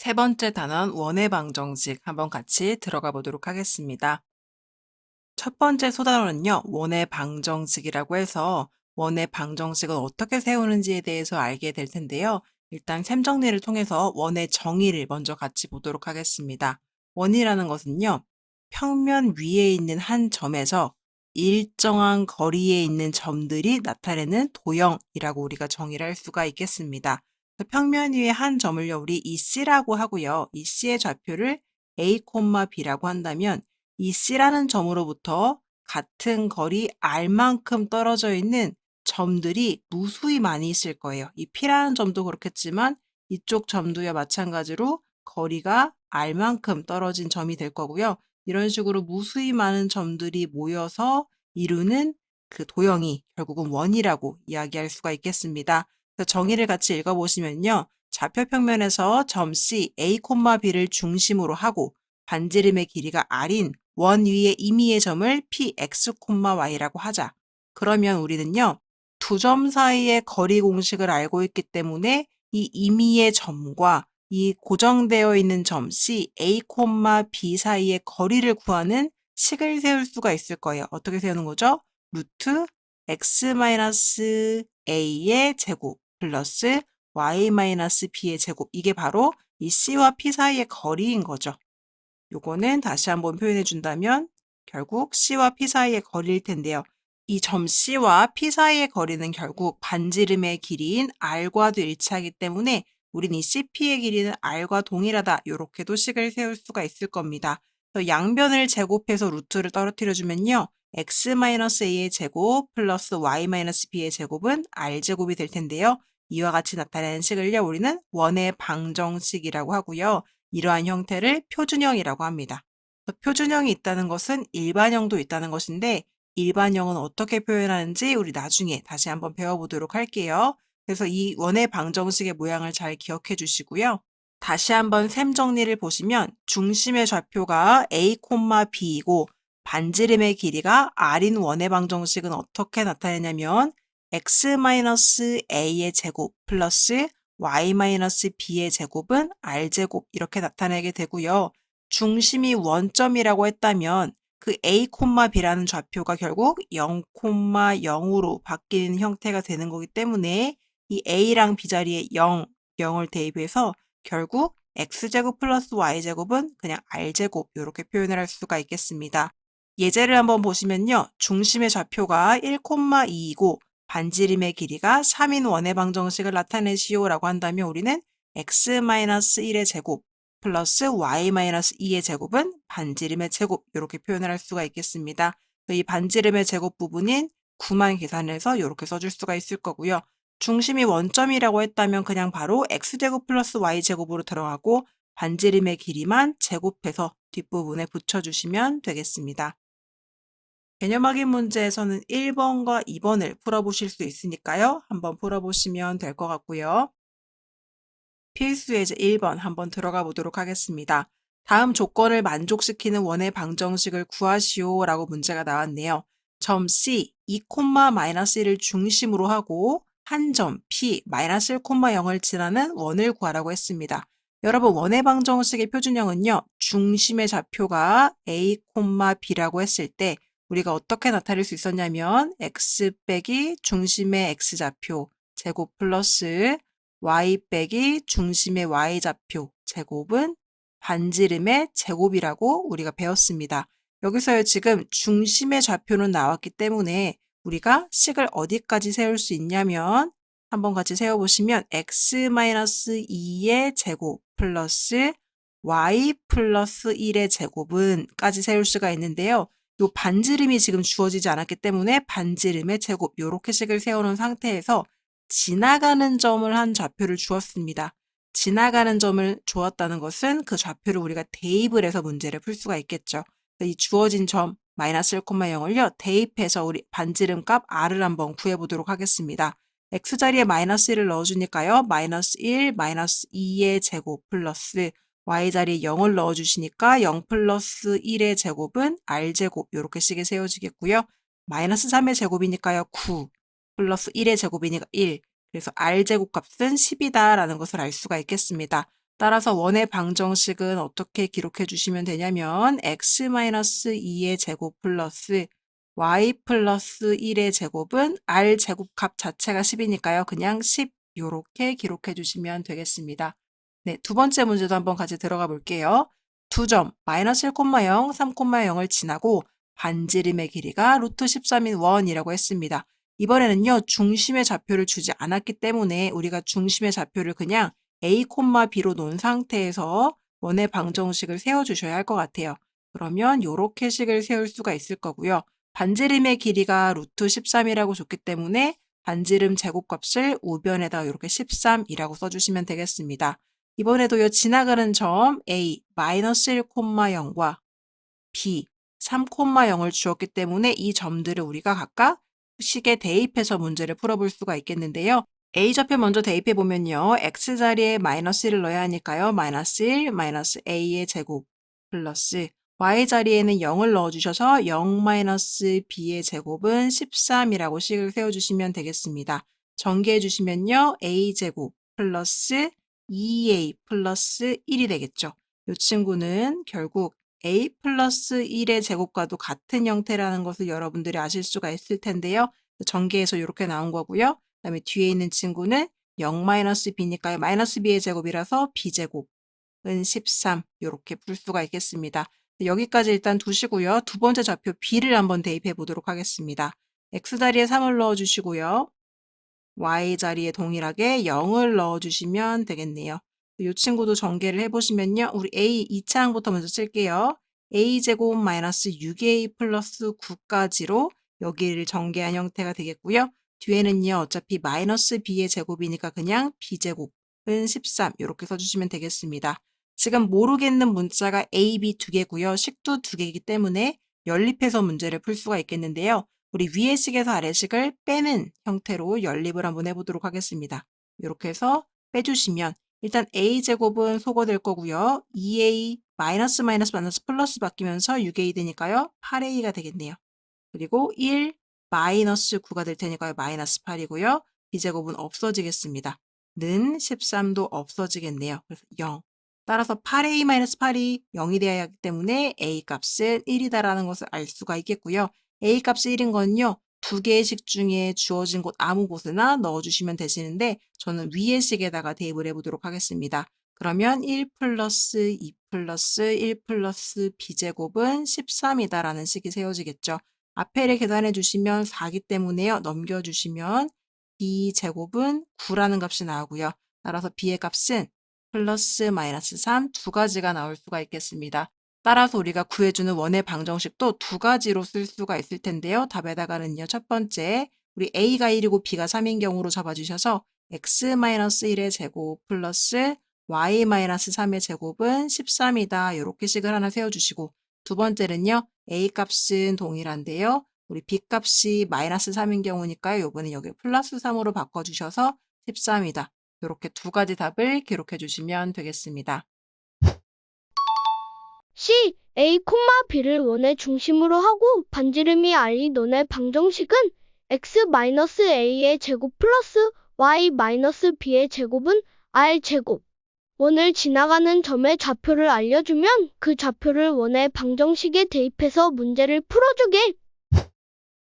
세 번째 단원 원의 방정식 한번 같이 들어가 보도록 하겠습니다. 첫 번째 소단원은요, 원의 방정식이라고 해서 원의 방정식을 어떻게 세우는지에 대해서 알게 될 텐데요. 일단 셈 정리를 통해서 원의 정의를 먼저 같이 보도록 하겠습니다. 원이라는 것은요, 평면 위에 있는 한 점에서 일정한 거리에 있는 점들이 나타내는 도형이라고 우리가 정의를 할 수가 있겠습니다. 그래서 평면 위에 한 점을요, 우리 이 C라고 하고요. 이 C의 좌표를 A, B라고 한다면 이 C라는 점으로부터 같은 거리 R만큼 떨어져 있는 점들이 무수히 많이 있을 거예요. 이 P라는 점도 그렇겠지만 이쪽 점도야 마찬가지로 거리가 R만큼 떨어진 점이 될 거고요. 이런 식으로 무수히 많은 점들이 모여서 이루는 그 도형이 결국은 원이라고 이야기할 수가 있겠습니다. 그래서 정의를 같이 읽어보시면요. 좌표 평면에서 점 C, A, B를 중심으로 하고 반지름의 길이가 R인 원 위의 임의의 점을 P, X, Y라고 하자. 그러면 우리는요. 두 점 사이의 거리 공식을 알고 있기 때문에 이 임의의 점과 이 고정되어 있는 점 C, A, B 사이의 거리를 구하는 식을 세울 수가 있을 거예요. 어떻게 세우는 거죠? 루트 x-a의 제곱 플러스 y-b의 제곱. 이게 바로 이 C와 P 사이의 거리인 거죠. 요거는 다시 한번 표현해 준다면 결국 C와 P 사이의 거리일 텐데요. 이 점 C와 P 사이의 거리는 결국 반지름의 길이인 R과도 일치하기 때문에 우린 이 CP의 길이는 R과 동일하다. 이렇게도 식을 세울 수가 있을 겁니다. 양변을 제곱해서 루트를 떨어뜨려 주면요. x-a의 제곱 플러스 y-b의 제곱은 r제곱이 될 텐데요. 이와 같이 나타내는 식을요. 우리는 원의 방정식이라고 하고요. 이러한 형태를 표준형이라고 합니다. 표준형이 있다는 것은 일반형도 있다는 것인데 일반형은 어떻게 표현하는지 우리 나중에 다시 한번 배워보도록 할게요. 그래서 이 원의 방정식의 모양을 잘 기억해 주시고요. 다시 한번 셈 정리를 보시면 중심의 좌표가 A, B이고 반지름의 길이가 R인 원의 방정식은 어떻게 나타내냐면 x-a의 제곱 플러스 y-b의 제곱은 r제곱 이렇게 나타내게 되고요. 중심이 원점이라고 했다면 그 a, b라는 좌표가 결국 0, 0으로 바뀌는 형태가 되는 거기 때문에 이 a랑 b 자리에 0, 0을 대입해서 결국 x제곱 플러스 y제곱은 그냥 r제곱 이렇게 표현을 할 수가 있겠습니다. 예제를 한번 보시면요. 중심의 좌표가 1,2이고 반지름의 길이가 3인 원의 방정식을 나타내시오라고 한다면 우리는 x-1의 제곱 플러스 y-2의 제곱은 반지름의 제곱 이렇게 표현을 할 수가 있겠습니다. 이 반지름의 제곱 부분인 9만 계산해서 이렇게 써줄 수가 있을 거고요. 중심이 원점이라고 했다면 그냥 바로 x제곱 플러스 y제곱으로 들어가고 반지름의 길이만 제곱해서 뒷부분에 붙여주시면 되겠습니다. 개념 확인 문제에서는 1번과 2번을 풀어보실 수 있으니까요. 한번 풀어보시면 될 것 같고요. 필수 예제 1번 한번 들어가 보도록 하겠습니다. 다음 조건을 만족시키는 원의 방정식을 구하시오 라고 문제가 나왔네요. 점 C 2,-1을 중심으로 하고 한 점 P 마이너스 1,0을 지나는 원을 구하라고 했습니다. 여러분 원의 방정식의 표준형은요. 중심의 좌표가 A, B라고 했을 때 우리가 어떻게 나타낼 수 있었냐면 x 빼기 중심의 x좌표 제곱 플러스 y 빼기 중심의 y좌표 제곱은 반지름의 제곱이라고 우리가 배웠습니다. 여기서 지금 중심의 좌표는 나왔기 때문에 우리가 식을 어디까지 세울 수 있냐면 한번 같이 세워보시면 x-2의 제곱 플러스 y 플러스 1의 제곱은 까지 세울 수가 있는데요. 요 반지름이 지금 주어지지 않았기 때문에 반지름의 제곱 요렇게 식을 세우는 상태에서 지나가는 점을 한 좌표를 주었습니다. 지나가는 점을 주었다는 것은 그 좌표를 우리가 대입을 해서 문제를 풀 수가 있겠죠. 이 주어진 점 마이너스 1,0을요 대입해서 우리 반지름 값 r을 한번 구해보도록 하겠습니다. x자리에 마이너스 1을 넣어주니까요. 마이너스 1, 마이너스 2의 제곱 플러스 y자리에 0을 넣어주시니까 0 플러스 1의 제곱은 r제곱 이렇게 식이 세워지겠고요. 마이너스 3의 제곱이니까요. 9 플러스 1의 제곱이니까 1 그래서 r제곱 값은 10이다 라는 것을 알 수가 있겠습니다. 따라서 원의 방정식은 어떻게 기록해 주시면 되냐면 x-2의 제곱 플러스 y 플러스 1의 제곱은 r 제곱값 자체가 10이니까요. 그냥 10 요렇게 기록해 주시면 되겠습니다. 네, 두 번째 문제도 한번 같이 들어가 볼게요. 두 점, 마이너스 1,0, 3,0을 지나고 반지름의 길이가 루트 13인 원이라고 했습니다. 이번에는요, 중심의 좌표를 주지 않았기 때문에 우리가 중심의 좌표를 그냥 a, b로 놓은 상태에서 원의 방정식을 세워주셔야 할 것 같아요. 그러면 요렇게 식을 세울 수가 있을 거고요. 반지름의 길이가 루트 13이라고 줬기 때문에 반지름 제곱값을 우변에다 이렇게 13이라고 써주시면 되겠습니다. 이번에도요, 지나가는 점 A, 마이너스 1,0과 B, 3,0을 주었기 때문에 이 점들을 우리가 각각 식에 대입해서 문제를 풀어볼 수가 있겠는데요. A 좌표 먼저 대입해 보면요. x 자리에 마이너스 1을 넣어야 하니까요. 마이너스 1, 마이너스 a의 제곱 플러스 y 자리에는 0을 넣어주셔서 0 마이너스 b의 제곱은 13이라고 식을 세워주시면 되겠습니다. 전개해 주시면요. a 제곱 플러스 2a 플러스 1이 되겠죠. 이 친구는 결국 a 플러스 1의 제곱과도 같은 형태라는 것을 여러분들이 아실 수가 있을 텐데요. 전개해서 이렇게 나온 거고요. 그 다음에 뒤에 있는 친구는 0-b니까요. 마이너스 b의 제곱이라서 b제곱은 13 이렇게 풀 수가 있겠습니다. 여기까지 일단 두시고요. 두 번째 좌표 b를 한번 대입해 보도록 하겠습니다. x자리에 3을 넣어주시고요. Y자리에 동일하게 0을 넣어주시면 되겠네요. 이 친구도 전개를 해보시면요. 우리 a 2차항부터 먼저 쓸게요. a제곱 마이너스 6a 플러스 9까지로 여기를 전개한 형태가 되겠고요. 뒤에는요. 어차피 마이너스 b의 제곱이니까 그냥 b제곱은 13 이렇게 써주시면 되겠습니다. 지금 모르겠는 문자가 a, b 두 개고요. 식도 두 개이기 때문에 연립해서 문제를 풀 수가 있겠는데요. 우리 위의 식에서 아래 식을 빼는 형태로 연립을 한번 해보도록 하겠습니다. 이렇게 해서 빼주시면 일단 a제곱은 소거될 거고요. 2a 마이너스 마이너스 마이너스 플러스 바뀌면서 6a 되니까요. 8a가 되겠네요. 그리고 1 마이너스 9가 될 테니까요. 마이너스 8이고요. b제곱은 없어지겠습니다. 는 13도 없어지겠네요. 그래서 0. 따라서 8a 마이너스 8이 0이 되어야 하기 때문에 a 값은 1이다라는 것을 알 수가 있겠고요. A 값이 1인 건요. 두 개의 식 중에 주어진 곳 아무 곳에나 넣어주시면 되시는데 저는 위의 식에다가 대입을 해보도록 하겠습니다. 그러면 1 플러스 2 플러스 1 플러스 b제곱은 13이다라는 식이 세워지겠죠. 앞에를 계산해 주시면 4기 때문에요. 넘겨주시면 b제곱은 9라는 값이 나오고요. 따라서 b의 값은 플러스 마이너스 3 두 가지가 나올 수가 있겠습니다. 따라서 우리가 구해주는 원의 방정식도 두 가지로 쓸 수가 있을 텐데요. 답에다가는요. 첫 번째, 우리 a가 1이고 b가 3인 경우로 잡아주셔서 x-1의 제곱 플러스 y-3의 제곱은 13이다. 이렇게 식을 하나 세워주시고 두 번째는요. a 값은 동일한데요. 우리 b 값이 마이너스 3인 경우니까요. 요번에 여기 플러스 3으로 바꿔주셔서 13이다. 이렇게 두 가지 답을 기록해 주시면 되겠습니다. C, A, B를 원의 중심으로 하고 반지름이 R이 논의 방정식은 X-A의 제곱 플러스 Y-B의 제곱은 R 제곱. 원을 지나가는 점의 좌표를 알려주면 그 좌표를 원의 방정식에 대입해서 문제를 풀어주게.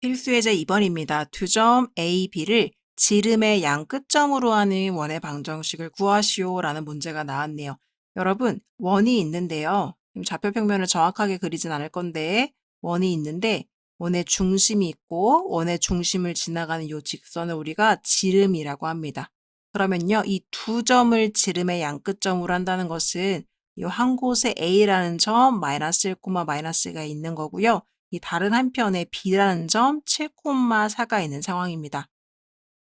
필수예제 2번입니다. 두 점 A, B를 지름의 양 끝점으로 하는 원의 방정식을 구하시오 라는 문제가 나왔네요. 여러분, 원이 있는데요. 지금 좌표 평면을 정확하게 그리진 않을 건데 원이 있는데 원의 중심이 있고 원의 중심을 지나가는 이 직선을 우리가 지름이라고 합니다. 그러면요, 이 두 점을 지름의 양끝점으로 한다는 것은 이 한 곳에 A라는 점 마이너스 1, 마이너스가 있는 거고요. 이 다른 한편에 B라는 점 7,4가 있는 상황입니다.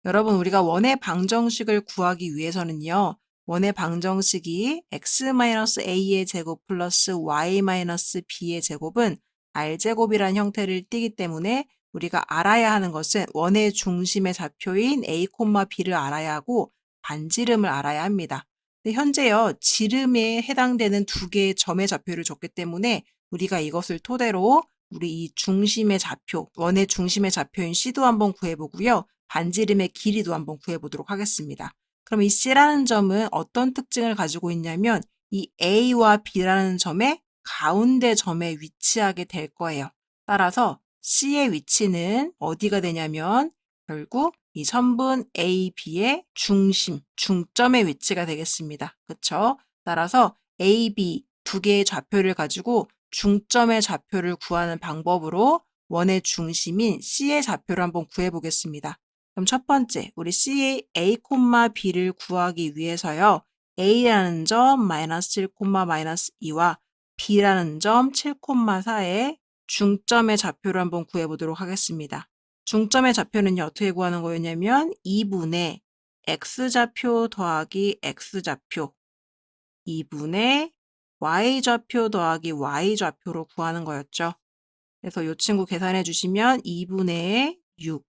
여러분, 우리가 원의 방정식을 구하기 위해서는요, 원의 방정식이 x-a의 제곱 플러스 y-b의 제곱은 r제곱이라는 형태를 띠기 때문에 우리가 알아야 하는 것은 원의 중심의 좌표인 a, b를 알아야 하고 반지름을 알아야 합니다. 현재요, 지름에 해당되는 두 개의 점의 좌표를 줬기 때문에 우리가 이것을 토대로 우리 이 중심의 좌표, 원의 중심의 좌표인 C도 한번 구해보고요. 반지름의 길이도 한번 구해보도록 하겠습니다. 그럼 이 C라는 점은 어떤 특징을 가지고 있냐면 이 A와 B라는 점의 가운데 점에 위치하게 될 거예요. 따라서 C의 위치는 어디가 되냐면 결국 이 선분 A, B의 중심, 중점의 위치가 되겠습니다. 그쵸? 따라서 A, B 두 개의 좌표를 가지고 중점의 좌표를 구하는 방법으로 원의 중심인 C의 좌표를 한번 구해 보겠습니다. 그럼 첫 번째, 우리 C의 A, B를 구하기 위해서요. A라는 점 마이너스 1, 마이너스 2와 B라는 점 7, 4의 중점의 좌표를 한번 구해 보도록 하겠습니다. 중점의 좌표는요, 어떻게 구하는 거였냐면 2분의 X좌표 더하기 X좌표 2분의 Y좌표 더하기 Y좌표로 구하는 거였죠. 그래서 이 친구 계산해 주시면 2분의 6,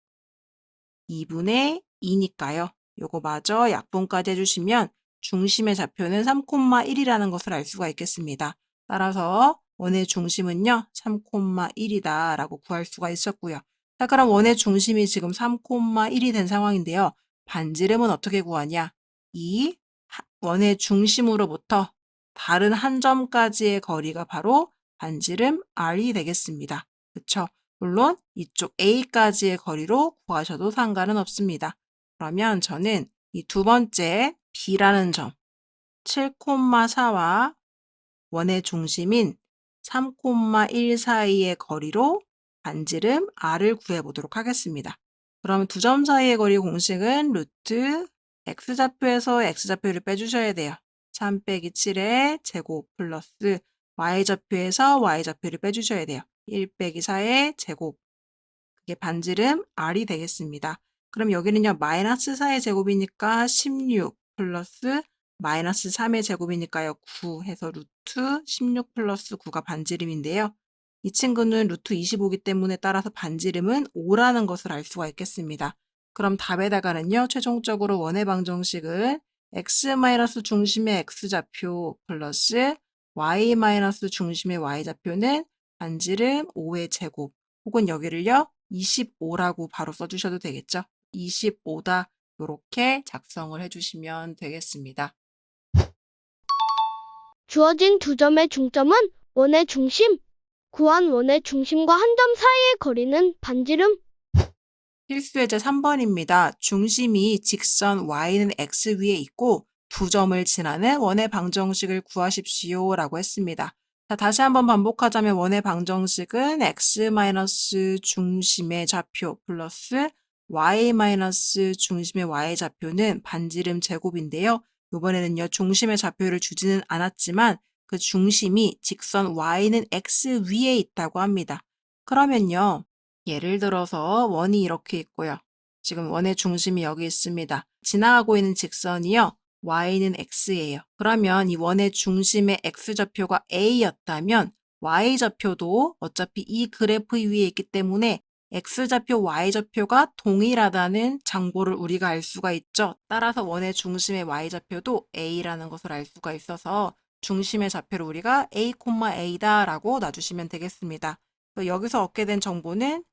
2분의 2니까요. 요거 마저 약분까지 해주시면 중심의 좌표는 3,1이라는 것을 알 수가 있겠습니다. 따라서 원의 중심은요, 3,1이다 라고 구할 수가 있었고요. 자, 그럼 원의 중심이 지금 3,1이 된 상황인데요. 반지름은 어떻게 구하냐? 이 하- 원의 중심으로부터 다른 한 점까지의 거리가 바로 반지름 R이 되겠습니다. 그쵸? 물론 이쪽 A까지의 거리로 구하셔도 상관은 없습니다. 그러면 저는 이 두 번째 B라는 점 7,4와 원의 중심인 3,1 사이의 거리로 반지름 R을 구해보도록 하겠습니다. 그러면 두점 사이의 거리 공식은 루트 X좌표에서 X좌표를 빼주셔야 돼요. 3 빼기 7의 제곱 플러스 Y좌표에서 Y좌표를 빼주셔야 돼요. 1 빼기 4의 제곱. 그게 반지름 R이 되겠습니다. 그럼 여기는요, 마이너스 4의 제곱이니까 16 플러스 마이너스 3의 제곱이니까요, 9 해서 루트 16 플러스 9가 반지름인데요. 이 친구는 루트 25이기 때문에 따라서 반지름은 5라는 것을 알 수가 있겠습니다. 그럼 답에다가는요, 최종적으로 원의 방정식은 x 중심의 x좌표 플러스 y 중심의 y좌표는 반지름 5의 제곱 혹은 여기를요 25라고 바로 써주셔도 되겠죠. 25다 이렇게 작성을 해주시면 되겠습니다. 주어진 두 점의 중점은 원의 중심. 구한 원의 중심과 한 점 사이의 거리는 반지름. 필수 예제 3번입니다. 중심이 직선 y는 x 위에 있고 두 점을 지나는 원의 방정식을 구하십시오 라고 했습니다. 자, 다시 한번 반복하자면 원의 방정식은 x 중심의 좌표 플러스 y 중심의 y 좌표는 반지름 제곱인데요. 이번에는요, 중심의 좌표를 주지는 않았지만 그 중심이 직선 y는 x 위에 있다고 합니다. 그러면요, 예를 들어서 원이 이렇게 있고요. 지금 원의 중심이 여기 있습니다. 지나가고 있는 직선이요. Y는 x예요. 그러면 이 원의 중심의 x좌표가 a였다면 y좌표도 어차피 이 그래프 위에 있기 때문에 x좌표, y좌표가 동일하다는 정보를 우리가 알 수가 있죠. 따라서 원의 중심의 y좌표도 a라는 것을 알 수가 있어서 중심의 좌표를 우리가 a, a다라고 놔주시면 되겠습니다. 여기서 얻게 된 정보는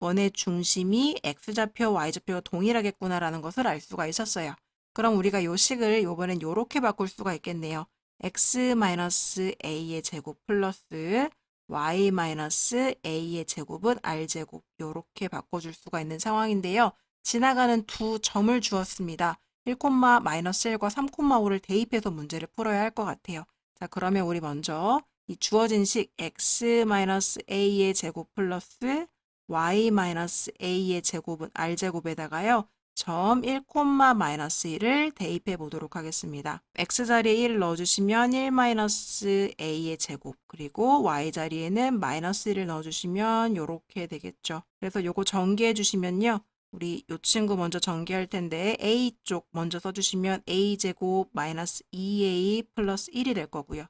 원의 중심이 x좌표, y좌표가 동일하겠구나라는 것을 알 수가 있었어요. 그럼 우리가 이 식을 이번엔 이렇게 바꿀 수가 있겠네요. x-a의 제곱 플러스 y-a의 제곱은 r제곱 이렇게 바꿔줄 수가 있는 상황인데요. 지나가는 두 점을 주었습니다. 1,-1과 3,5를 대입해서 문제를 풀어야 할 것 같아요. 자, 그러면 우리 먼저 이 주어진 식 x-a의 제곱 플러스 y-a의 제곱은 r제곱에다가요. 점 1,-1을 대입해 보도록 하겠습니다. x자리에 1 넣어주시면 1-a의 제곱 그리고 y자리에는 마이너스 1을 넣어주시면 이렇게 되겠죠. 그래서 요거 전개해 주시면요. 우리 요 친구 먼저 전개할 텐데 a 쪽 먼저 써주시면 a제곱 마이너스 2a 플러스 1이 될 거고요.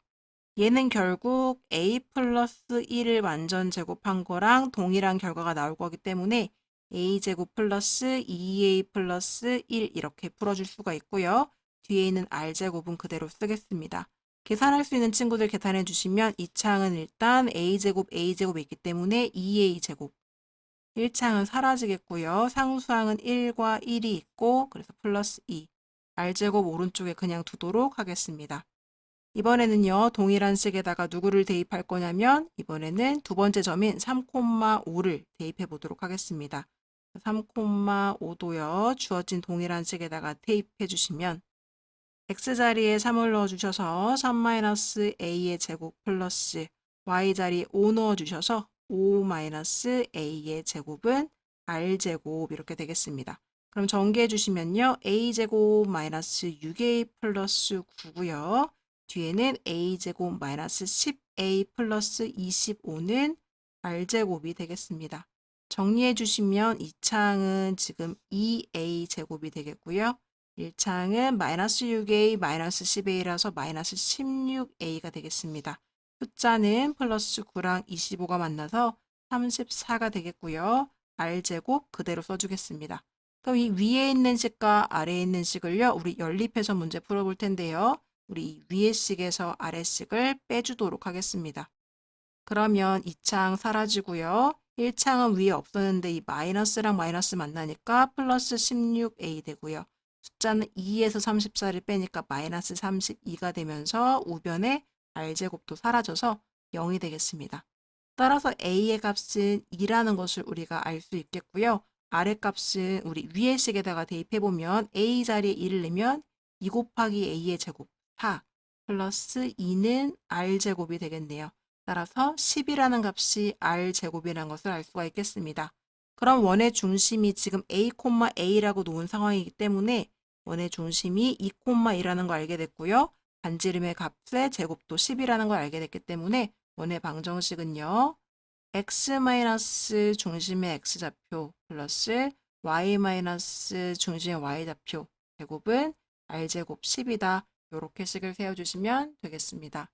얘는 결국 a 플러스 1을 완전 제곱한 거랑 동일한 결과가 나올 거기 때문에 a제곱 플러스 2a 플러스 1 이렇게 풀어줄 수가 있고요. 뒤에 있는 r제곱은 그대로 쓰겠습니다. 계산할 수 있는 친구들 계산해 주시면 이 창은 일단 a제곱 a제곱이 있기 때문에 2a제곱 1창은 사라지겠고요. 상수항은 1과 1이 있고 그래서 플러스 2 r제곱 오른쪽에 그냥 두도록 하겠습니다. 이번에는요, 동일한 식에다가 누구를 대입할 거냐면, 이번에는 두 번째 점인 3,5를 대입해 보도록 하겠습니다. 3,5도요, 주어진 동일한 식에다가 대입해 주시면, x자리에 3을 넣어 주셔서 3-a의 제곱 플러스 y자리에 5 넣어 주셔서 5-a의 제곱은 r제곱 이렇게 되겠습니다. 그럼 전개해 주시면요. a제곱 마이너스 6a 플러스 9고요. 뒤에는 a제곱 마이너스 10a 플러스 25는 r제곱이 되겠습니다. 정리해 주시면 이 창은 지금 2a 제곱이 되겠고요. 1창은 마이너스 6a 마이너스 10a라서 마이너스 16a가 되겠습니다. 숫자는 플러스 9랑 25가 만나서 34가 되겠고요. r제곱 그대로 써주겠습니다. 그럼 이 위에 있는 식과 아래에 있는 식을요, 우리 연립해서 문제 풀어볼 텐데요. 우리 이 위의 식에서 아래 식을 빼주도록 하겠습니다. 그러면 2창 사라지고요. 1창은 위에 없었는데 이 마이너스랑 마이너스 만나니까 플러스 16a 되고요. 숫자는 2에서 34를 빼니까 마이너스 32가 되면서 우변에 r제곱도 사라져서 0이 되겠습니다. 따라서 a의 값은 2라는 것을 우리가 알 수 있겠고요. 아래 값은 우리 위의 식에다가 대입해보면 a 자리에 1을 넣으면 2 곱하기 a의 제곱 4 플러스 2는 r제곱이 되겠네요. 따라서 10이라는 값이 r제곱이라는 것을 알 수가 있겠습니다. 그럼 원의 중심이 지금 a, a라고 놓은 상황이기 때문에 원의 중심이 2,1라는 걸 알게 됐고요. 반지름의 값의 제곱도 10이라는 걸 알게 됐기 때문에 원의 방정식은요. x- 중심의 x좌표 플러스 y- 중심의 y좌표 제곱은 r제곱 10이다. 이렇게 식을 세워주시면 되겠습니다.